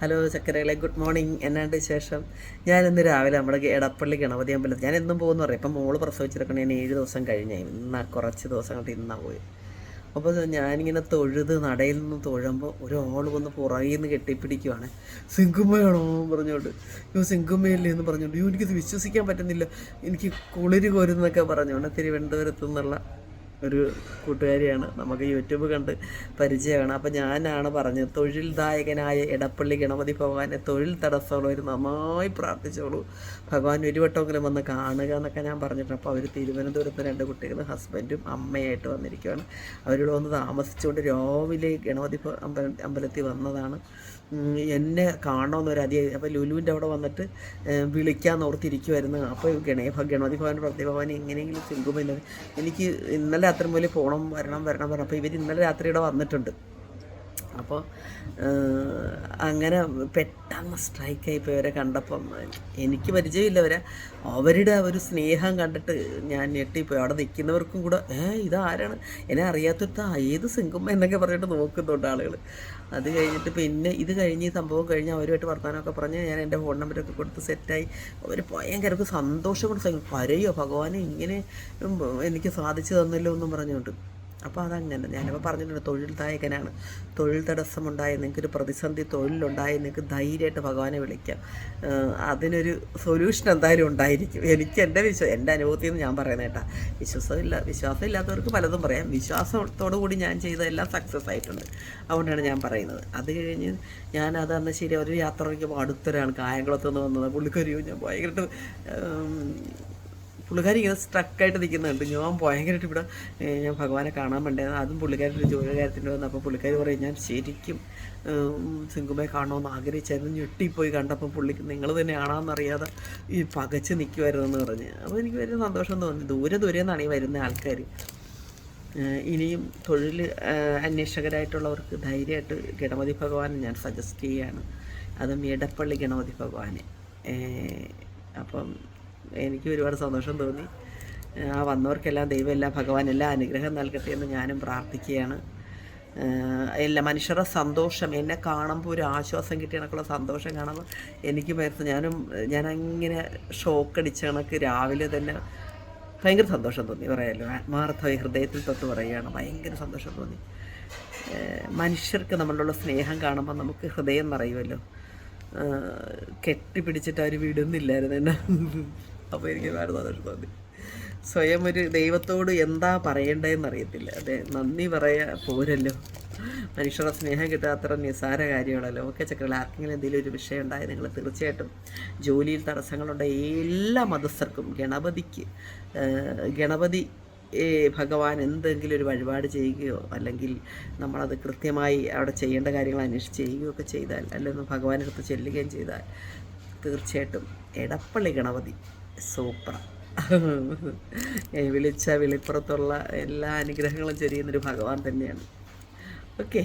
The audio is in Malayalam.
Hello ചക്കരകളെ good morning. എന്നാണ്ട് ശേഷം ഞാൻ ഇന്ന് രാവിലെ നമ്മുടെ എടപ്പള്ളി ഗണപതി അമ്പലത്തിൽ ഞാൻ എന്നും പോകുന്നു പറയും. ഇപ്പം മോൾ പ്രസവിച്ചിരിക്കണേ ഞാൻ ഏഴ് ദിവസം കഴിഞ്ഞായി ഇന്ന കുറച്ച് ദിവസം കൊണ്ട് ഇന്നാ പോയി അപ്പോൾ ഞാനിങ്ങനെ തൊഴുത് നടയിൽ നിന്ന് തൊഴുമ്പോൾ ഒരാൾ വന്ന് പുറകിൽ നിന്ന് കെട്ടിപ്പിടിക്കുവാണ്. സിങ്കുമ്മയാണോ എന്ന് പറഞ്ഞുകൊണ്ട് യോ സിങ്കുമ്മയല്ലേ എന്ന് പറഞ്ഞുകൊണ്ട് യോ എനിക്കിത് വിശ്വസിക്കാൻ പറ്റുന്നില്ല. എനിക്ക് കുളിര് കോരുന്നൊക്കെ പറഞ്ഞുകൊണ്ട് തിരുവനന്തപുരത്തു നിന്നുള്ള ഒരു കൂട്ടുകാരിയാണ്. നമുക്ക് യൂട്യൂബ് കണ്ട് പരിചയമാണ്. അപ്പോൾ ഞാനാണ് പറഞ്ഞത് തൊഴിൽദായകനായ എടപ്പള്ളി ഗണപതി ഭഗവാനെ തൊഴിൽ തടസ്സമുള്ളവർ നന്നായി പ്രാർത്ഥിച്ചോളൂ. ഭഗവാൻ ഒരു വട്ടമെങ്കിലും വന്ന് കാണുക എന്നൊക്കെ ഞാൻ പറഞ്ഞിട്ടുണ്ട്. അപ്പോൾ അവർ തിരുവനന്തപുരത്ത് രണ്ട് കുട്ടികൾ ഹസ്ബൻഡും അമ്മയായിട്ട് വന്നിരിക്കുകയാണ് അവരോട് വന്ന് താമസിച്ചുകൊണ്ട് രാവിലെ ഗണപതി അമ്പലത്തിൽ വന്നതാണ്. എന്നെ കാണണമെന്നൊരു അതി അപ്പോൾ ലുലുവിന്റെ അവിടെ വന്നിട്ട് വിളിക്കാൻ ഓർത്തിരിക്കുമായിരുന്നു അപ്പോൾ ഗണേ ഗണപതി ഭവൻ പ്രതിഭവൻ എങ്ങനെയെങ്കിലും ചിങ്കുമെന്ന് എനിക്ക് ഇന്നലെ രാത്രി മുതൽ പോകണം വരണം വരണം പറഞ്ഞു അപ്പോൾ ഇവർ ഇന്നലെ രാത്രി ഇവിടെ വന്നിട്ടുണ്ട്. അപ്പോൾ അങ്ങനെ പെട്ടെന്ന് സ്ട്രൈക്കായി പോയി ഇവരെ കണ്ടപ്പം എനിക്ക് പരിചയമില്ല അവരെ. അവരുടെ ഒരു സ്നേഹം കണ്ടിട്ട് ഞാൻ ഞെട്ടിപ്പോയി. അവിടെ നിൽക്കുന്നവർക്കും കൂടെ ഏ ഇതാരാണ്? എന്നെ അറിയാത്തൊരുത്ത ഏത് സിംഗമ്മ എന്നൊക്കെ പറഞ്ഞിട്ട് നോക്കുന്നുണ്ട് ആളുകൾ. അത് കഴിഞ്ഞിട്ട് പിന്നെ ഇത് കഴിഞ്ഞ് ഈ സംഭവം കഴിഞ്ഞ് അവരുമായിട്ട് വർത്തമാനമൊക്കെ പറഞ്ഞ് ഞാൻ എന്റെ ഫോൺ നമ്പരൊക്കെ കൊടുത്ത് സെറ്റായി. അവർ ഭയങ്കര സന്തോഷം കൊണ്ട് പറയോ ഭഗവാനെ ഇങ്ങനെ എനിക്ക് സാധിച്ചു തന്നല്ലോ എന്നും പറഞ്ഞുകൊണ്ട്. അപ്പോൾ അതങ്ങനെ. ഞാനിപ്പോൾ പറഞ്ഞിട്ടുണ്ട് തൊഴിൽ ദായകനാണ് തൊഴിൽ തടസ്സമുണ്ടായ നിങ്ങൾക്കൊരു പ്രതിസന്ധി തൊഴിലുണ്ടായ നിങ്ങൾക്ക് ധൈര്യമായിട്ട് ഭഗവാനെ വിളിക്കാം. അതിനൊരു സൊല്യൂഷൻ എന്തായാലും ഉണ്ടായിരിക്കും. എനിക്ക് എന്റെ വിശ്വാസം എന്റെ അനുഭവത്തിൽ നിന്ന് ഞാൻ പറയുന്നത് കേട്ടാ. വിശ്വാസമില്ല വിശ്വാസം ഇല്ലാത്തവർക്ക് പലതും പറയാം. വിശ്വാസത്തോടു കൂടി ഞാൻ ചെയ്തതെല്ലാം സക്സസ് ആയിട്ടുണ്ട്. അതുകൊണ്ടാണ് ഞാൻ പറയുന്നത്. അത് കഴിഞ്ഞ് ഞാൻ അത് അന്ന് ശരി ഒരു യാത്ര അടുത്തൊരാൾ കായംകുളത്ത് നിന്ന് വന്നത്. പുള്ളിക്കരിയോ ഞാൻ ഭയങ്കരമായിട്ട് പുള്ളിക്കാരി ഇങ്ങനെ സ്ട്രക്കായിട്ട് നിൽക്കുന്നുണ്ട്. ഞാൻ ഭയങ്കരമായിട്ട് ഇവിടെ ഞാൻ ഭഗവാനെ കാണാൻ വേണ്ടത് അതും പുള്ളിക്കാരുടെ ജോലി കാര്യത്തിന്റെ വന്നു അപ്പോൾ പുള്ളിക്കാരി പറയും ഞാൻ ശരിക്കും സിംഗുമയെ കാണണമെന്ന് ആഗ്രഹിച്ചായിരുന്നു. ഞെട്ടിപ്പോയി കണ്ടപ്പോൾ പുള്ളിക്ക് നിങ്ങൾ തന്നെ ആണാന്നറിയാതെ ഈ പകച്ച് നിൽക്കുമായിരുന്നെന്ന് പറഞ്ഞ്. അപ്പോൾ എനിക്ക് വലിയ സന്തോഷം തോന്നി. ദൂരെ ദൂരെ നിന്നാണ് ഈ വരുന്ന ആൾക്കാർ ഇനിയും തൊഴിൽ അന്വേഷകരായിട്ടുള്ളവർക്ക് ധൈര്യമായിട്ട് ഗണപതി ഭഗവാനെ ഞാൻ സജസ്റ്റ് ചെയ്യുകയാണ് അതും എടപ്പള്ളി ഗണപതി ഭഗവാനെ. അപ്പം എനിക്ക് ഒരുപാട് സന്തോഷം തോന്നി. ആ വന്നവർക്കെല്ലാം ദൈവം എല്ലാം ഭഗവാൻ എല്ലാം അനുഗ്രഹം നൽകട്ടെ എന്ന് ഞാനും പ്രാർത്ഥിക്കുകയാണ്. എല്ലാ മനുഷ്യരുടെ സന്തോഷം എന്നെ കാണുമ്പോൾ ഒരു ആശ്വാസം കിട്ടിയ കണക്കുള്ള സന്തോഷം കാണുമ്പോൾ എനിക്ക് പേർത്ത് ഞാനും ഞാനങ്ങനെ അങ്ങനെ ഷോക്ക് അടിച്ച കണക്ക് രാവിലെ തന്നെ ഭയങ്കര സന്തോഷം തോന്നി. പറയാമല്ലോ ആത്മാർത്ഥമായി ഹൃദയത്തിൽ തൊട്ട് പറയുകയാണ് ഭയങ്കര സന്തോഷം തോന്നി. മനുഷ്യർക്ക് നമ്മളുള്ള സ്നേഹം കാണുമ്പോൾ നമുക്ക് ഹൃദയം നിറയുമല്ലോ. കെട്ടിപ്പിടിച്ചിട്ട് അവർ വിടുന്നില്ലായിരുന്നു എന്നെ. അപ്പോൾ എനിക്ക് ഒരുപാട് സന്തോഷം തോന്നി. സ്വയം ഒരു ദൈവത്തോട് എന്താ പറയേണ്ടതെന്ന് അറിയത്തില്ല അതെ നന്ദി പറയാ പോരല്ലോ. മനുഷ്യരുടെ സ്നേഹം കിട്ടുക അത്ര നിസ്സാര കാര്യമാണല്ലോ. ഓക്കെ ചക്രകൾ ആർക്കെങ്കിലും എന്തെങ്കിലും ഒരു വിഷയം ഉണ്ടായി നിങ്ങൾ തീർച്ചയായിട്ടും ജോലിയിൽ തടസ്സങ്ങളുണ്ട് എല്ലാ മതസ്ഥർക്കും ഗണപതിക്ക് ഗണപതി ഭഗവാൻ എന്തെങ്കിലും ഒരു വഴിപാട് ചെയ്യുകയോ അല്ലെങ്കിൽ നമ്മളത് കൃത്യമായി അവിടെ ചെയ്യേണ്ട കാര്യങ്ങൾ അന്വേഷിച്ച് ചെയ്യുകയോ ഒക്കെ ചെയ്താൽ അല്ലെങ്കിൽ ഭഗവാനടുത്ത് ചെല്ലുകയും ചെയ്താൽ തീർച്ചയായിട്ടും എടപ്പള്ളി ഗണപതി സൂപ്പർ. വിളിച്ച വിളിപ്പുറത്തുള്ള എല്ലാ അനുഗ്രഹങ്ങളും ചൊരിയുന്നൊരു ഭഗവാൻ തന്നെയാണ്. ഓക്കെ.